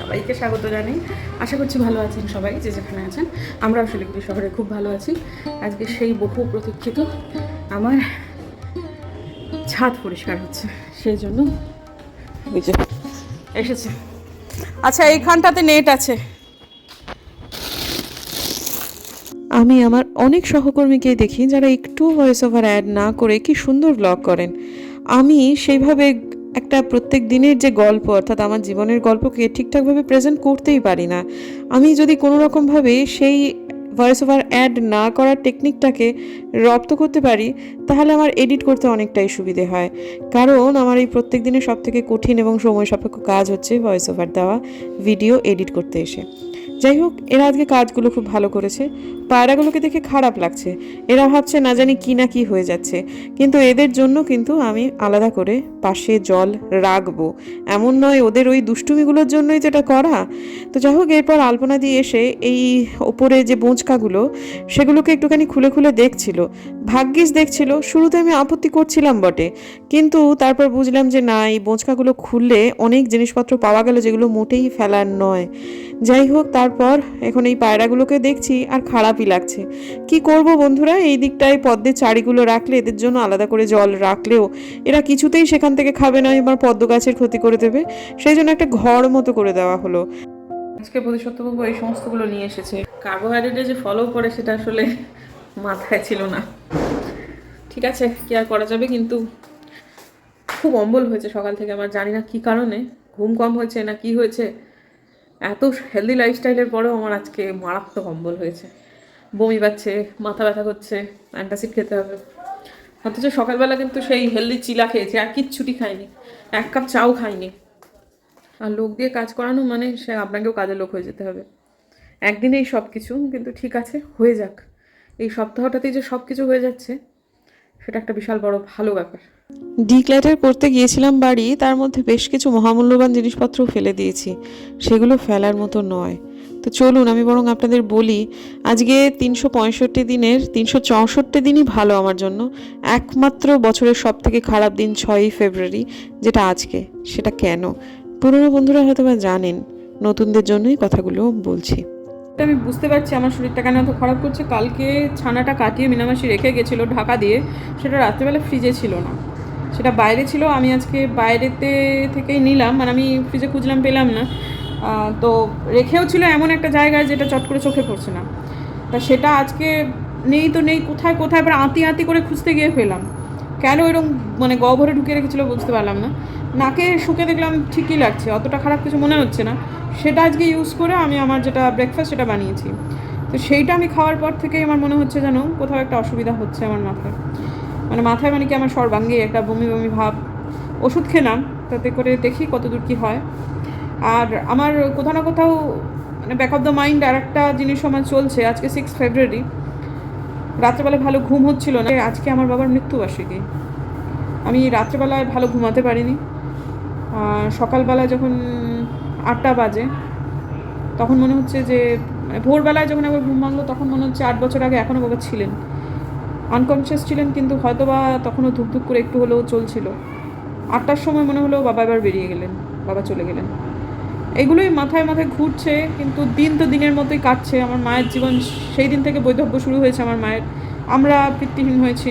সবাইকে স্বাগত জানাই। আশা করছি ভালো আছেন সবাই, যে যেখানে আছেন। আমরাও শিলিগুড়ি শহরে খুব ভালো আছি। আজকে সেই বহু প্রতীক্ষিত আমার ছাদ পরিষ্কার হচ্ছে, সেই জন্য এসেছে। আচ্ছা এইখানটাতে নেট আছে। আমি আমার অনেক সহকর্মীকেই দেখি যারা একটু ভয়েস ওভার অ্যাড না করে কি সুন্দর ব্লগ করেন। আমি সেইভাবে একটা প্রত্যেক দিনের যে গল্প, অর্থাৎ আমার জীবনের গল্পকে ঠিকঠাকভাবে প্রেজেন্ট করতেই পারি না। আমি যদি কোনো রকমভাবে সেই ভয়েস ওভার অ্যাড না করার টেকনিকটাকে রপ্ত করতে পারি, তাহলে আমার এডিট করতে অনেকটাই সুবিধে হয়। কারণ আমার এই প্রত্যেক দিনের সব থেকে কঠিন এবং সময় সাপেক্ষ কাজ হচ্ছে ভয়েস ওভার দেওয়া ভিডিও এডিট করতে এসে। যাই হোক, এরা আজকে কাজগুলো খুব ভালো করেছে। পায়রাগুলোকে দেখে খারাপ লাগছে। এরা ভাবছে না জানি কি না কি হয়ে যাচ্ছে। কিন্তু এদের জন্য কিন্তু আমি আলাদা করে পাশে জল রাখব। এমন নয় ওদের ওই দুষ্টুমিগুলোর জন্যই যেটা করা। তো যাই হোক, এরপর আলপনা দিয়ে এসে এই ওপরে যে বোঁচকাগুলো, সেগুলোকে একটুখানি খুলে খুলে দেখছিল। ভাগ্যিস দেখছিল, শুরুতে আমি আপত্তি করছিলাম বটে। কিন্তু তারপর বুঝলাম যে না, এই বোঁচকাগুলো খুললে অনেক জিনিসপত্র পাওয়া গেল যেগুলো মোটেই ফেলার নয়। যাই হোক, তারপর এখন এই পায়রাগুলোকে দেখছি আর খারাপই লাগছে। কি করব বন্ধুরা? এই দিকটায় পদ্মের চারিগুলো রাখলে এদের জন্য আলাদা করে জল রাখলেও এরা কিছুতেই সেখান থেকে খাবে না, এবার পদ্ম গাছের ক্ষতি করে দেবে। সেই জন্য একটা ঘর মতো করে দেওয়া হলো। আজকে বোধিসত্ত্ববাবু এই সমস্তগুলো নিয়ে এসেছে। কার্বোহাইড্রেটে যে ফলো করে সেটা আসলে মাথায় ছিল না। ঠিক আছে, কি আর করা যাবে কিন্তু খুব অম্বল হয়েছে সকাল থেকে আমার জানি না কি কারণে। ঘুম কম হয়েছে না কি হয়েছে? এত হেলদি লাইফস্টাইলের পরেও আমার আজকে মারাত্মক অম্বল হয়েছে। বমি পাচ্ছে, মাথা ব্যথা করছে, অ্যান্টাসিড খেতে হবে। অথচ সকালবেলা কিন্তু সেই হেলদি চিলা খেয়েছি, আর কিচ্ছুটি খাইনি এক কাপ চাও খাইনি আর লোক দিয়ে কাজ করানো মানে সে আপনাকেও কাজের লোক হয়ে যেতে হবে। একদিনেই সব কিছু কিন্তু ঠিক আছে, হয়ে যাক। এই সপ্তাহটাতেই যে সব কিছু হয়ে যাচ্ছে, সেটা একটা বিশাল বড় ভালো ব্যাপার। ডিক্ল্যাটার করতে গিয়েছিলাম বাড়ি, তার মধ্যে বেশ কিছু মহামূল্যবান জিনিসপত্র ফেলে দিয়েছি। সেগুলো ফেলার মতো নয়। তো চলুন আমি বরং আপনাদের বলি, আজকে তিনশো পঁয়ষট্টি দিনের, তিনশো চৌষট্টি দিনই ভালো আমার জন্য। একমাত্র বছরের সব থেকে খারাপ দিন ছয়ই ফেব্রুয়ারি, যেটা আজকে, সেটা কেন? পুরনো বন্ধুরা হয়তো বা জানেন, নতুনদের জন্যই কথাগুলো বলছি। আমি বুঝতে পারছি, আমার শরীরটা কেন এত খারাপ করছে? কালকে ছানাটা কাটিয়ে মিনামাসি রেখে গেছিল ঢাকা দিয়ে, সেটা রাত্রেবেলা ফ্রিজে ছিল না। সেটা বাইরে ছিল, আমি আজকে বাইরেতে থেকেই নিলাম মানে আমি ফ্রিজে খুঁজলাম, পেলাম না। তো রেখেও ছিল এমন একটা জায়গায় যেটা চট করে চোখে পড়ছে না। তা সেটা আজকে নেই তো নেই, কোথায় কোথায় এবার আঁতি আঁতি করে খুঁজতে গিয়ে পেলাম। কেন এরকম মানে গহ্বরে ঢুকিয়ে রেখেছিল বুঝতে পারলাম না। নাকে শুকে দেখলাম ঠিকই লাগছে, অতটা খারাপ কিছু মনে হচ্ছে না। সেটা আজকে ইউজ করে আমি আমার যেটা ব্রেকফাস্ট সেটা বানিয়েছি। তো সেইটা আমি খাওয়ার পর থেকেই আমার মনে হচ্ছে যেন কোথাও একটা অসুবিধা হচ্ছে আমার মাথায়। মানে মাথায় মানে কি আমার সর্বাঙ্গে একটা বমি বমি ভাব। ওষুধ খেলাম, তাতে করে দেখি কতদূর কী হয়। আর আমার কোথাও না কোথাও মানে ব্যাক অফ দ্য মাইন্ড আর একটা জিনিস আমার চলছে। আজকে সিক্স ফেব্রুয়ারি রাত্রেবেলা ভালো ঘুম হচ্ছিল না। আজকে আমার বাবার মৃত্যুবার্ষিকী। আমি রাত্রেবেলায় ভালো ঘুমাতে পারিনি। আর সকালবেলা যখন আটটা বাজে, তখন মনে হচ্ছে যে মানে ভোরবেলায় যখন একবার ঘুম ভাঙলো, তখন মনে হচ্ছে আট বছর আগে এখনও বাবা ছিলেন। আনকনসিয়াস ছিলেন কিন্তু হয়তো বা তখনও ধুক করে একটু হলেও চলছিল। আটটার সময় মনে হলো বাবা এবার বেরিয়ে গেলেন, বাবা চলে গেলেন। এগুলোই মাথায় মাথায় ঘুরছে, কিন্তু দিন তো দিনের মতোই কাটছে। আমার মায়ের জীবন সেই দিন থেকে বৈধব্য শুরু হয়েছে আমার মায়ের। আমরা পিতৃহীন হয়েছি।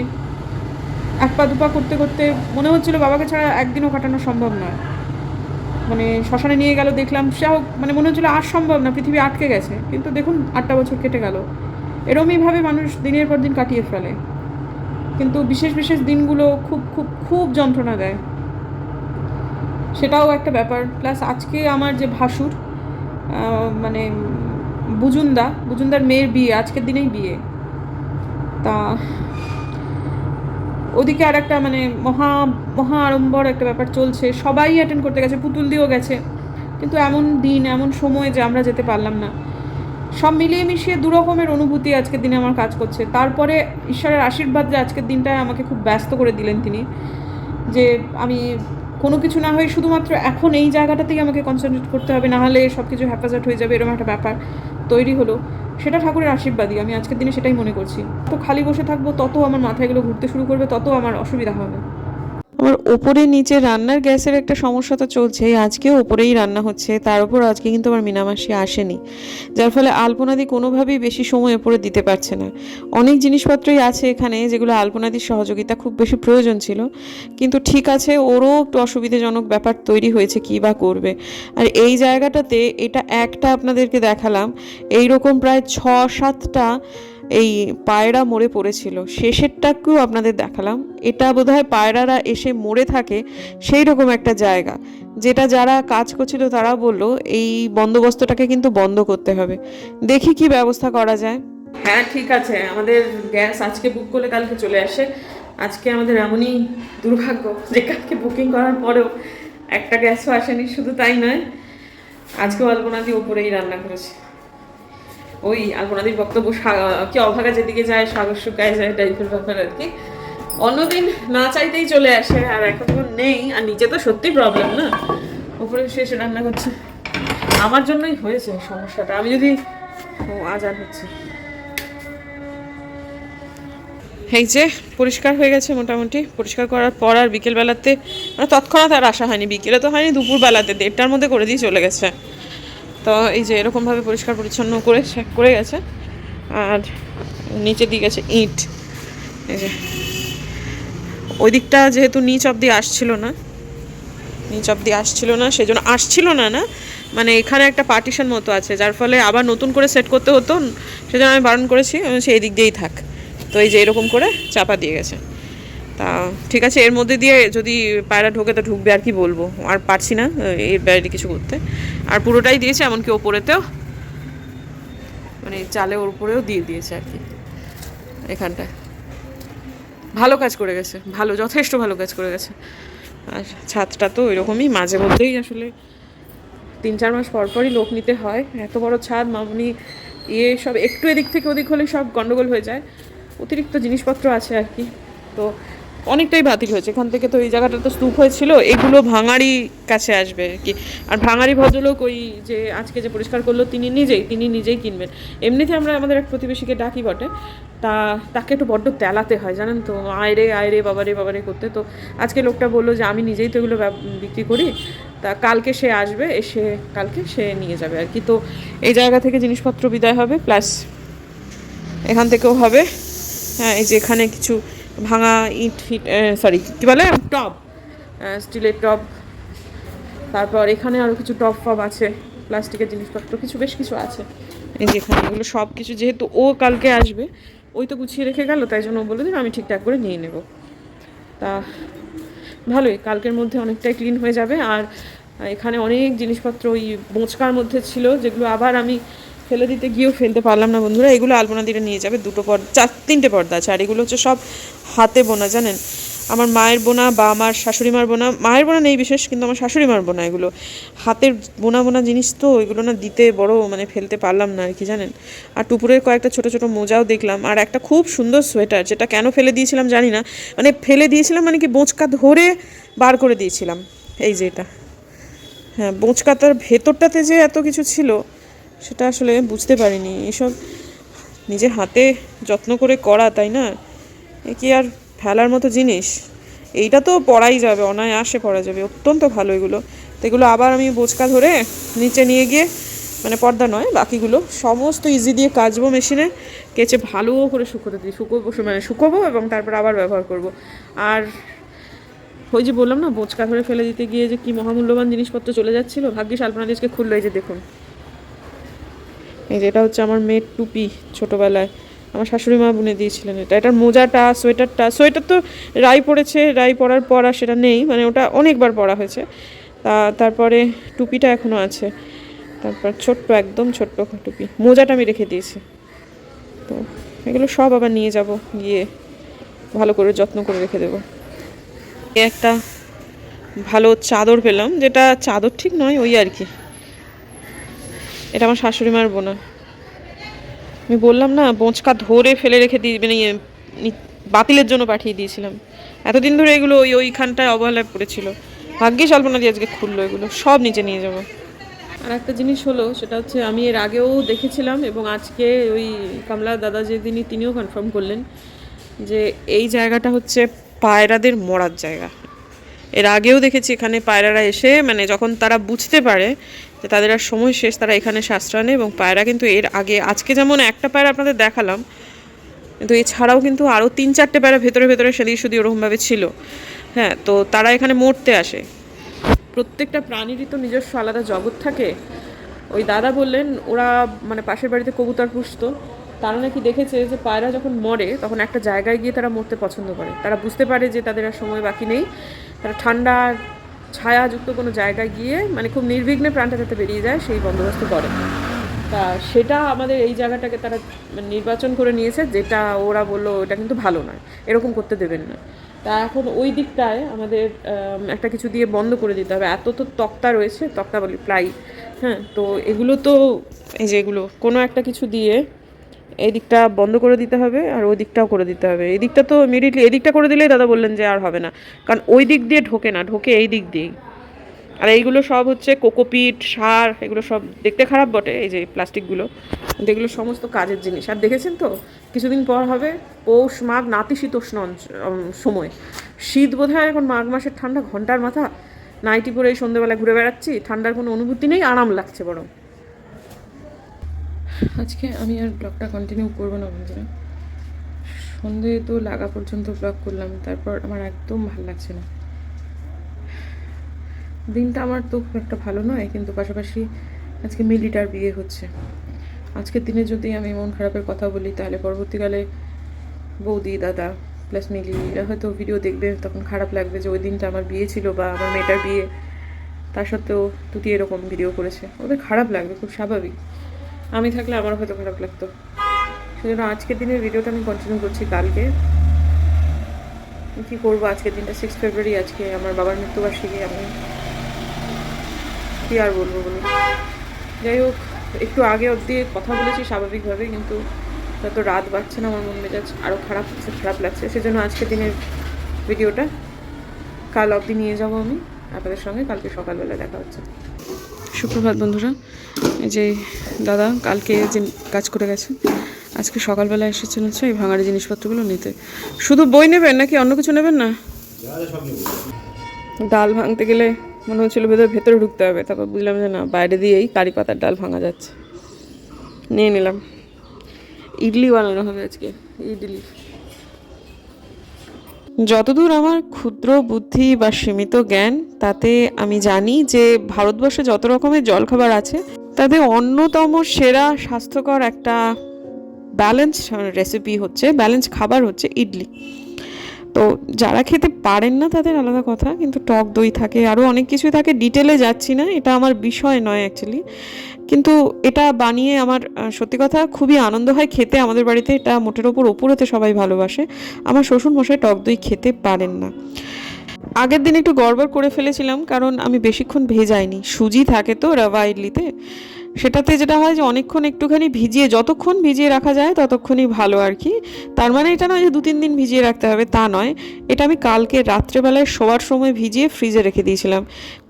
এক পা দুপা করতে করতে মনে হচ্ছিল বাবাকে ছাড়া একদিনও কাটানো সম্ভব নয়। মানে শ্মশানে নিয়ে গেল, দেখলাম সে হোক মানে মনে হচ্ছিল আর সম্ভব না, পৃথিবী আটকে গেছে। কিন্তু দেখুন, আটটা বছর কেটে গেল। এরমইভাবে মানুষ দিনের পর দিন কাটিয়ে ফেলে। কিন্তু বিশেষ বিশেষ দিনগুলো খুব খুব খুব যন্ত্রণা দেয়। সেটাও একটা ব্যাপার। প্লাস আজকে আমার যে ভাসুর মানে বুজুন্দা, বুজুন্দার মেয়ের বিয়ে, আজকের দিনেই বিয়ে। তা ওদিকে আর একটা মানে মহা মহা আড়ম্বর একটা ব্যাপার চলছে। সবাই অ্যাটেন্ড করতে গেছে, পুতুল দিয়েও গেছে। কিন্তু এমন দিন, এমন সময় যে আমরা যেতে পারলাম না। সব মিলিয়ে মিশিয়ে দু রকমের অনুভূতি আজকের দিনে আমার কাজ করছে। তারপরে ঈশ্বরের আশীর্বাদ যে আজকের দিনটায় আমাকে খুব ব্যস্ত করে দিলেন তিনি। যে আমি কোনো কিছু না হয়ে শুধুমাত্র এখন এই জায়গাটাতেই আমাকে কনসেন্ট্রেট করতে হবে না হলে সব কিছু হ্যাপাজাট হয়ে যাবে, এরকম একটা ব্যাপার তৈরি হলো। সেটা ঠাকুরের আশীর্বাদই, আমি আজকের দিনে সেটাই মনে করছি। তো খালি বসে থাকব, তত আমার মাথায় এগুলো ঘুরতে শুরু করবে, তত আমার অসুবিধা হবে। আমার ওপরে নিচে রান্নার গ্যাসের একটা সমস্যা তো চলছেই। আজকেও ওপরেই রান্না হচ্ছে। তার উপর আজকে কিন্তু আমার মিনামাসি আসেনি। যার ফলে আলপনাদি কোনোভাবেই বেশি সময় ওপরে দিতে পারছে না। অনেক জিনিসপত্রই আছে এখানে যেগুলো আলপনাদির সহযোগিতা খুব বেশি প্রয়োজন ছিল। কিন্তু ঠিক আছে, ওরও একটু অসুবিধাজনক ব্যাপার তৈরি হয়েছে কী বা করবে। আর এই জায়গাটাতে এটা একটা আপনাদেরকে দেখালাম। এই রকম প্রায় ছ সাতটা এই পায়রা মরে পড়েছিল। শেষেরটাকেও আপনাদের দেখালাম। এটা বোধহয় পায়রারা এসে মরে থাকে সেই রকম একটা জায়গা। যেটা যারা কাজ করছিল তারা বলল, এই বন্দোবস্তটাকে কিন্তু বন্ধ করতে হবে। দেখি কি ব্যবস্থা করা যায়। হ্যাঁ ঠিক আছে। আমাদের গ্যাস আজকে বুক করলে কালকে চলে আসে। আজকে আমাদের এমনই দুর্ভাগ্য যে কালকে বুকিং করার পরেও একটা গ্যাসও আসেনি। শুধু তাই নয় আজকে আজকেও আলপনাদি ওপরেই রান্না করেছে। ওই আলপনাদির বক্তব্য কি অভাগা যেদিকে যায়, সাগর শুকায় যায় টাইপের ব্যাপার আর কি। অন্যদিন না চাইতেই চলে আসে, আর এখন যখন নেই, আর নিচে তো সত্যি প্রবলেম না। উপরে শেষে রান্না করছে। আমার জন্যই হয়েছে সমস্যাটা। আমি যদি ও, আজান হচ্ছে। এই যে, পরিষ্কার হয়ে গেছে মোটামুটি। পরিষ্কার করার পর আর বিকেলবেলাতে মানে তৎক্ষণাৎ আর আসা হয়নি। বিকেলে তো হয়নি, দুপুরবেলাতে। দেড়টার মধ্যে করে দিয়ে চলে গেছে। তো এই যে এরকমভাবে পরিষ্কার পরিচ্ছন্ন করে করে গেছে। আর নিচে দিয়ে গেছে ইট। এই যে। ওই দিকটা যেহেতু নিচ অব্দি আসছিল না, নিচ অব্দি আসছিল না সেই জন্য আসছিল না না মানে এখানে একটা পার্টিশন মতো আছে, যার ফলে আবার নতুন করে সেট করতে হতো, সেজন্য আমি বারণ করেছি এই দিক দিয়েই থাক। তো এই যে এরকম করে চাপা দিয়ে গেছে। তা, ঠিক আছে, এর মধ্যে দিয়ে যদি পায়রা ঢোকে তো ঢুকবে, আর কি বলব? আর পারছি না এর বাইরে কিছু করতে। আর পুরোটাই দিয়েছে, এমনকি ওপরেতেও মানে চালে ওর উপরেও দিয়ে দিয়েছে আর কি, এখানটায়। ভালো কাজ করে গেছে, ভালো, যথেষ্ট ভালো কাজ করে গেছে। আর ছাদটা তো ওইরকমই, মাঝে মধ্যেই আসলে তিন চার মাস পর পরই লোক নিতে হয়। এত বড় ছাদ, মামনি ইয়ে সব একটু এদিক থেকে ওদিক হলে সব গন্ডগোল হয়ে যায়। অতিরিক্ত জিনিসপত্র আছে আর কি। তো অনেকটাই বাতিল হয়েছে। এখান থেকে তো এই জায়গাটা তো স্তূপ হয়েছিল, এগুলো ভাঙাড়ি কাছে আসবে আর কি? আর ভাঙাড়ি ভদ্রলোক ওই যে আজকে যে পরিষ্কার করল, তিনি নিজেই তিনি নিজেই কিনবেন। এমনিতে আমরা আমাদের এক প্রতিবেশীকে ডাকি বটে, তা তাকে একটু বড্ড তেলাতে হয়, জানেন তো? আয়রে আয়রে, বাবারে বাবারে করতে। তো আজকে লোকটা বলল যে, আমি নিজেই তো এগুলো বিক্রি করি, তা কালকে সে আসবে, এসে কালকে সে নিয়ে যাবে আর কি। তো এই জায়গা থেকে জিনিসপত্র বিদায় হবে, প্লাস এখান থেকেও হবে। হ্যাঁ এই যে এখানে কিছু ভাঙা ইট ফিট সরি কী বলে? টব স্টিলের টব। তারপর এখানে আরও কিছু টপ ফব আছে, প্লাস্টিকের জিনিসপত্র, কিছু বেশ কিছু আছে। এই যে এখানে এগুলো সব কিছু, যেহেতু ও কালকে আসবে, ওই তো গুছিয়ে রেখে গেল, তাই জন্য ও বলে দিন আমি ঠিকঠাক করে নিয়ে নেব। তা ভালোই, কালকের মধ্যে অনেকটাই ক্লিন হয়ে যাবে। আর এখানে অনেক জিনিসপত্র ওই বোঁচকার মধ্যে ছিল, যেগুলো আবার আমি ফেলে দিতে গিয়েও ফেলতে পারলাম না, বন্ধুরা। এগুলো আলপনা দিতে নিয়ে যাবে, দুটো পর্দা, চার, তিনটে পর্দা আছে। আর এগুলো হচ্ছে সব হাতে বোনা, জানেন? আমার মায়ের বোনা বা আমার শাশুড়ি মার বোনা, মায়ের বোনা নেই বিশেষ, কিন্তু আমার শাশুড়ি মার বোনা এগুলো। হাতের বোনা বোনা জিনিস তো এগুলো না দিতে বড় মানে ফেলতে পারলাম না আর কি, জানেন? আর টুপুরের কয়েকটা ছোট ছোট মোজাও দেখলাম, আর একটা খুব সুন্দর সোয়েটার, যেটা কেন ফেলে দিয়েছিলাম জানি না মানে ফেলে দিয়েছিলাম মানে কি বোঁচকা ধরে বার করে দিয়েছিলাম। এই যে এটা। হ্যাঁ বোঁচকাতার ভেতরটাতে যে এত কিছু ছিল সেটা আসলে বুঝতে পারিনি। এসব নিজের হাতে যত্ন করে করা, তাই না? এ কি আর ফেলার মতো জিনিস? এইটা তো পড়াই যাবে, অনায়াসে পড়া যাবে। অত্যন্ত ভালো এগুলো। তো এগুলো আবার আমি বোচকা ধরে নিচে নিয়ে গিয়ে মানে পর্দা নয়, বাকিগুলো সমস্ত ইজি দিয়ে কাচবো মেশিনে, কেচে ভালো করে শুকোতে দিই। শুকোবো মানে শুকোবো এবং তারপর আবার ব্যবহার করব। আর ওই যে বললাম না, বোচকা ধরে ফেলে দিতে গিয়ে যে কি মহামূল্যবান জিনিসপত্র চলে যাচ্ছিল, ভাগ্যিস আলপনা আজকে খুললো এই যে দেখুন। এই যে এটা হচ্ছে আমার মেয়ের টুপি ছোটোবেলায়। আমার শাশুড়ি মা বুনে দিয়েছিলেন এটা। এটার মোজাটা, সোয়েটারটা, সোয়েটার তো রাই পড়েছে, রাই পরার পর আর সেটা নেই মানে ওটা অনেকবার পরা হয়েছে। তা, তারপরে টুপিটা এখনও আছে। তারপর ছোট্ট, একদম ছোট্ট টুপি। মোজাটা আমি রেখে দিয়েছি। তো এগুলো সব আবার নিয়ে যাব, গিয়ে ভালো করে যত্ন করে রেখে দেবো। একটা ভালো চাদর পেলাম, যেটা চাদর ঠিক নয়, ওই আর কি। এটা আমার শাশুড়ি মার বোনা। আমি বললাম না বোঁচকা ধরে ফেলে রেখে দিয়ে মানে ইয়ে, বাতিলের জন্য পাঠিয়ে দিয়েছিলাম। এতদিন ধরে এগুলো ওই ওইখানটায় অবহেলায় পড়েছিল। ভাগ্যিস অল্পনা দিয়ে আজকে খুললো এগুলো সব নিচে নিয়ে যাব। আর একটা জিনিস হলো সেটা হচ্ছে আমি এর আগেও দেখেছিলাম এবং আজকে ওই কামলা দাদা যে তিনি তিনিও কনফার্ম করলেন যে এই জায়গাটা হচ্ছে পায়রাদের মরার জায়গা। এর আগেও দেখেছি এখানে পায়রারা এসে মানে যখন তারা বুঝতে পারে যে তাদের আর সময় শেষ, তারা এখানে সাশ্রয় নেয় এবং পায়রা কিন্তু এর আগে, আজকে যেমন একটা পায়রা আপনাদের দেখালাম, কিন্তু এছাড়াও কিন্তু আরও তিন চারটে পায়রা ভেতরে ভেতরে সেদিক শুধু ওরকমভাবে ছিল। হ্যাঁ তো তারা এখানে মরতে আসে। প্রত্যেকটা প্রাণীরই তো নিজস্ব আলাদা জগৎ থাকে। ওই দাদা বললেন, ওরা মানে পাশের বাড়িতে কবুতর পুষতো। তারা নাকি দেখেছে যে পায়রা যখন মরে, তখন একটা জায়গায় গিয়ে তারা মরতে পছন্দ করে। তারা বুঝতে পারে যে তাদের আর সময় বাকি নেই। তারা ঠান্ডা, ছায়াযুক্ত কোনো জায়গায় গিয়ে মানে খুব নির্বিঘ্নে প্রাণটা যাতে বেরিয়ে যায়, সেই বন্দোবস্ত করে। তা সেটা আমাদের এই জায়গাটাকে তারা নির্বাচন করে নিয়েছে, যেটা ওরা বলল এটা কিন্তু ভালো নয়। এরকম করতে দেবেন না। তা এখন ওই দিকটায় আমাদের একটা কিছু দিয়ে বন্ধ করে দিতে হবে। এত তো তক্তা রয়েছে, তক্তা বলি প্লাই। হ্যাঁ তো এগুলো তো এই যে এগুলো, কোনো একটা কিছু দিয়ে এই দিকটা বন্ধ করে দিতে হবে আর ওই দিকটাও করে দিতে হবে। এই দিকটা তো ইমিডিয়েটলি এই দিকটা করে দিলেই দাদা বললেন যে আর হবে না। কারণ ওই দিক দিয়ে ঢোকে না, ঢোকে এই দিক দিয়েই। আর এইগুলো সব হচ্ছে কোকোপিট, সার, এগুলো সব দেখতে খারাপ বটে, এই যে প্লাস্টিকগুলো। কিন্তু এগুলো সমস্ত কাজের জিনিস। আর দেখেছেন তো, কিছুদিন পর হবে পৌষ মাঘ নাতিশীতোষ্ণ সময়। শীত বোধ হয় এখন মাঘ মাসের ঠান্ডা ঘণ্টার মাথা। নাইটি পরে এই সন্ধ্যেবেলা ঘুরে বেড়াচ্ছি, ঠান্ডার কোনো অনুভূতি নেই, আরাম লাগছে বরং। আজকে আমি আর ব্লগটা কন্টিনিউ করব না বন্ধুরা। সন্ধে তো লাগা পর্যন্ত ব্লগ করলাম, তারপর আমার একদম ভালো লাগছে না। দিনটা আমার তো খুব একটা ভালো নয়, কিন্তু পাশাপাশি আজকে মিলিটার বিয়ে হচ্ছে। আজকের দিনে যদি আমি মন খারাপের কথা বলি, তাহলে পরবর্তীকালে বৌদি, দাদা প্লাস মিলি, এরা হয়তো ভিডিও দেখবে, তখন খারাপ লাগবে যে ওই দিনটা আমার বিয়ে ছিল বা আমার মেয়েটার বিয়ে। তার সত্ত্বেও তুতি এরকম ভিডিও করেছে। ওদের খারাপ লাগবে, খুব স্বাভাবিক। আমি থাকলে আমার হয়তো খারাপ লাগতো। সেজন্য আজকের দিনের ভিডিওটা আমি কন্টিনিউ করছি কালকে। কী করব আজকের দিনটা? সিক্স ফেব্রুয়ারি আজকে আমার বাবার মৃত্যুবার্ষিকী, আমি কী আর বলব বলুন? যাই হোক, একটু আগে অবধি কথা বলেছি স্বাভাবিকভাবে, কিন্তু যত রাত বাড়ছে না আমার মন মেজাজ। আরও খারাপ হচ্ছে খারাপ লাগছে। সেজন্য আজকের দিনের ভিডিওটা কাল অবধি নিয়ে যাব আমি। আপনাদের সঙ্গে কালকে সকালবেলা দেখা হচ্ছে। সুপ্রভাত বন্ধুরা। এই যে দাদা কালকে যে কাজ করে গেছে, আজকে সকালবেলা এসেছেন হচ্ছে এই ভাঙাড়ি জিনিসপত্রগুলো নিতে। শুধু বই নেবেন নাকি অন্য কিছু নেবেন না? ডাল ভাঙতে গেলে মনে হচ্ছিল ভেতরে ভেতরে ঢুকতে হবে। তারপর বুঝলাম যে না, বাইরে দিয়েই কারি পাতার ডাল ভাঙা যাচ্ছে। নিয়ে নিলাম। ইডলি বানানো হবে আজকে, ইডলি। যতদূর আমার ক্ষুদ্র বুদ্ধি বা সীমিত জ্ঞান, তাতে আমি জানি যে ভারতবর্ষে যত রকমের জলখাবার আছে তাদের অন্যতম সেরা স্বাস্থ্যকর একটা ব্যালেন্স রেসিপি হচ্ছে, ব্যালেন্স খাবার হচ্ছে ইডলি। তো যারা খেতে পারেন না তাদের আলাদা কথা, কিন্তু টক দই থাকে আরও অনেক কিছুই থাকে, ডিটেলে যাচ্ছি না, এটা আমার বিষয় নয় অ্যাকচুয়ালি কিন্তু এটা বানিয়ে আমার সত্যি কথা খুবই আনন্দ হয় খেতে। আমাদের বাড়িতে এটা মোটের ওপর ওপরেতে সবাই ভালোবাসে। আমার শ্বশুর মশাই টক দই খেতে পারেন না। আগের দিন একটু গড়বড় করে ফেলেছিলাম, কারণ আমি বেশিক্ষণ ভেজাইনি। সুজি থাকে তো রাভা ইডলিতে সেটাতে যেটা হয় যে অনেকক্ষণ একটুখানি ভিজিয়ে, যতক্ষণ ভিজিয়ে রাখা যায় ততক্ষণই ভালো আর কি। তার মানে এটা নয় যে দু তিন দিন ভিজিয়ে রাখতে হবে, তা নয়। এটা আমি কালকে রাত্রেবেলায় শোয়ার সময় ভিজিয়ে ফ্রিজে রেখে দিয়েছিলাম।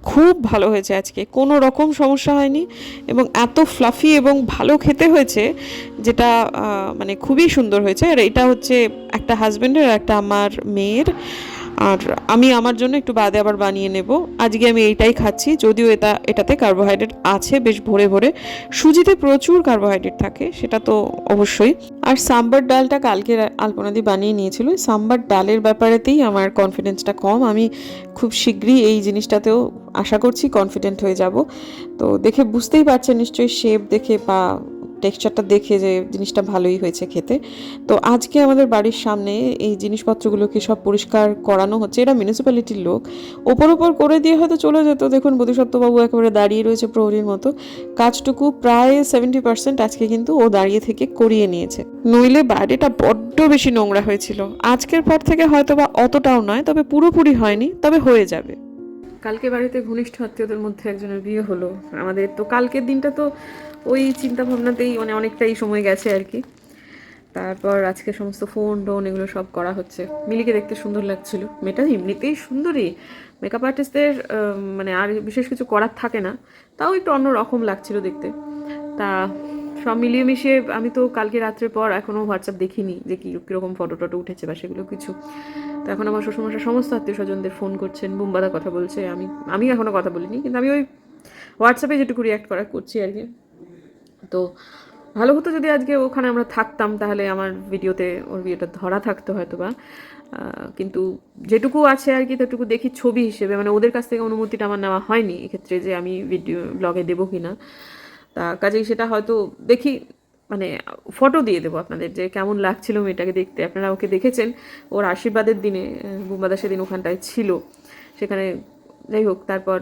খুব ভালো হয়েছে আজকে, কোনো রকম সমস্যা হয়নি এবং এত ফ্লাফি এবং ভালো খেতে হয়েছে যেটা মানে খুবই সুন্দর হয়েছে। আর এটা হচ্ছে একটা হাজব্যান্ডের একটা আমার মেয়ের। আর আমি আমার জন্য একটু বাদে আবার বানিয়ে নেব। আজকে আমি এইটাই খাচ্ছি, যদিও এটা, এটাতে কার্বোহাইড্রেট আছে বেশ ভরে ভরে। সুজিতে প্রচুর কার্বোহাইড্রেট থাকে, সেটা তো অবশ্যই। আর সাম্বার ডালটা কালকে আলপনাদি বানিয়ে নিয়েছিল। সাম্বার ডালের ব্যাপারেতেই আমার কনফিডেন্সটা কম। আমি খুব শীঘ্রই এই জিনিসটাতেও আশা করছি কনফিডেন্ট হয়ে যাব। তো দেখে বুঝতেই পারছেন নিশ্চয়ই শেপ দেখে বা টেক্সচারটা দেখে যে জিনিসটা ভালোই হয়েছে খেতে। তো আজকে আমাদের বাড়ির সামনে এই জিনিসপত্রগুলোকে সব পরিষ্কার করানো হচ্ছে। এরা মিউনিসিপ্যালিটির লোক। ওপর ওপর করে দিয়ে হয়তো চলে যেত। দেখুন বোধিসত্ত্ববাবু একেবারে দাঁড়িয়ে রয়েছে প্রহরীর মতো। কাজটুকু প্রায় সেভেন্টি পার্সেন্ট আজকে কিন্তু ও দাঁড়িয়ে থেকে করিয়ে নিয়েছে। নইলে বাইরেটা বড্ড বেশি নোংরা হয়েছিল। আজকের পর থেকে হয়তো বা অতটাও নয়, তবে পুরোপুরি হয়নি, তবে হয়ে যাবে। কালকে বাড়িতে ঘনিষ্ঠ আত্মীয়দের মধ্যে একজনের বিয়ে হলো। আমাদের তো কালকের দিনটা তো ওই চিন্তা ভাবনাতেই মানে অনেকটাই সময় গেছে আর কি। তারপর আজকে সমস্ত ফোন টোন এগুলো সব করা হচ্ছে। মিলিকে দেখতে সুন্দর লাগছিল। মেয়েটা এমনিতেই সুন্দরী। মেকআপ আর্টিস্টদের মানে আর বিশেষ কিছু করার থাকে না। তাও একটু অন্যরকম লাগছিল দেখতে। তা সব মিলিয়ে মিশিয়ে আমি তো কালকে রাত্রের পর এখনও হোয়াটসঅ্যাপ দেখিনি যে কী, কীরকম ফটো টটো উঠেছে বা সেগুলো কিছু। তো এখন আমার শ্বশুরমশাই সমস্ত আত্মীয় স্বজনদের ফোন করছেন, বুম্বাদা কথা বলছে, আমি আমি এখনও কথা বলিনি, কিন্তু আমি ওই হোয়াটসঅ্যাপে যেটুকু রিয়াক্ট করা করছি আর কি। তো ভালো হতো যদি আজকে ওখানে আমরা থাকতাম, তাহলে আমার ভিডিওতে ওর বিয়েটা ধরা থাকতো হয়তো বা কিন্তু যেটুকু আছে আর কি ততটুকু দেখি ছবি হিসেবে মানে ওদের কাছ থেকে অনুমতিটা আমার নেওয়া হয়নি, এক্ষেত্রে যে আমি ভিডিও ব্লগে দেবো কি না তা কাজেই সেটা হয়তো দেখি মানে ফটো দিয়ে দেবো আপনাদের যে কেমন লাগছিল মেয়েটাকে দেখতে। আপনারা ওকে দেখেছেন, ওর আশীর্বাদের দিনে বুম্বাদা সেদিন ওখানটায় ছিল। সেখানে যাই হোক, তারপর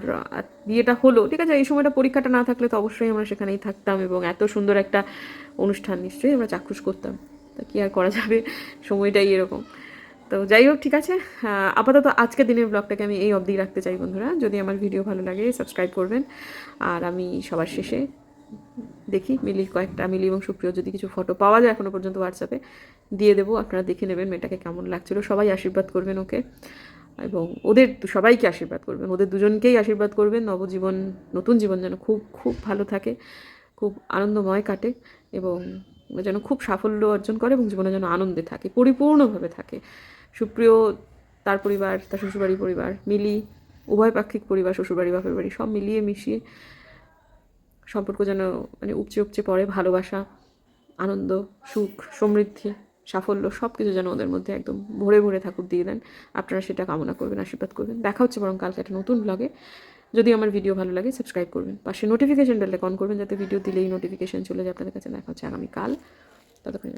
বিয়েটা হলো। ঠিক আছে, এই সময়টা পরীক্ষাটা না থাকলে তো অবশ্যই আমরা সেখানেই থাকতাম এবং এত সুন্দর একটা অনুষ্ঠান নিশ্চয়ই আমরা চাক্ষুষ করতাম। তা কী আর করা যাবে? সময়টাই এরকম। তো যাই হোক, ঠিক আছে আপাতত আজকের দিনের ব্লগটাকে আমি এই অবধি রাখতে চাই বন্ধুরা। যদি আমার ভিডিও ভালো লাগে সাবস্ক্রাইব করবেন। আর আমি সবার শেষে দেখি মিলি কয়েকটা, মিলি এবং সুপ্রিয় যদি কিছু ফটো পাওয়া যায় এখনও পর্যন্ত হোয়াটসঅ্যাপে দিয়ে দেবো। আপনারা দেখে নেবেন মেয়েটাকে কেমন লাগছিল। সবাই আশীর্বাদ করবেন ওকে। এবং ওদের সবাইকে আশীর্বাদ করবেন। ওদের দুজনকেই আশীর্বাদ করবেন। নবজীবন, নতুন জীবন যেন খুব খুব ভালো থাকে, খুব আনন্দময় কাটে এবং যেন খুব সাফল্য অর্জন করে এবং জীবনে যেন আনন্দে থাকে, পরিপূর্ণভাবে থাকে। সুপ্রিয়, তার পরিবার, তার শ্বশুরবাড়ি পরিবার, মিলি, উভয় পাক্ষিক পরিবার, শ্বশুরবাড়ি, বাপের বাড়ি, সব মিলিয়ে মিশিয়ে সম্পর্ক যেন মানে উপচে উপচে পড়ে, ভালোবাসা, আনন্দ, সুখ, সমৃদ্ধি, সাফল্য সব কিছু যেন ওদের মধ্যে একদম ভরে ভরে ঠাকুর দিয়ে দেন। আপনারা সেটা কামনা করবেন, আশীর্বাদ করবেন। দেখা হচ্ছে বরং কালকে একটা নতুন ব্লগে যদি আমার ভিডিও ভালো লাগে সাবস্ক্রাইব করবেন। পাশে নোটিফিকেশন বেলটা অন করবেন, যাতে ভিডিও দিলেই নোটিফিকেশন চলে যায়। আপনাদের কাছে দেখা হচ্ছে আগামীকাল। ততক্ষণ।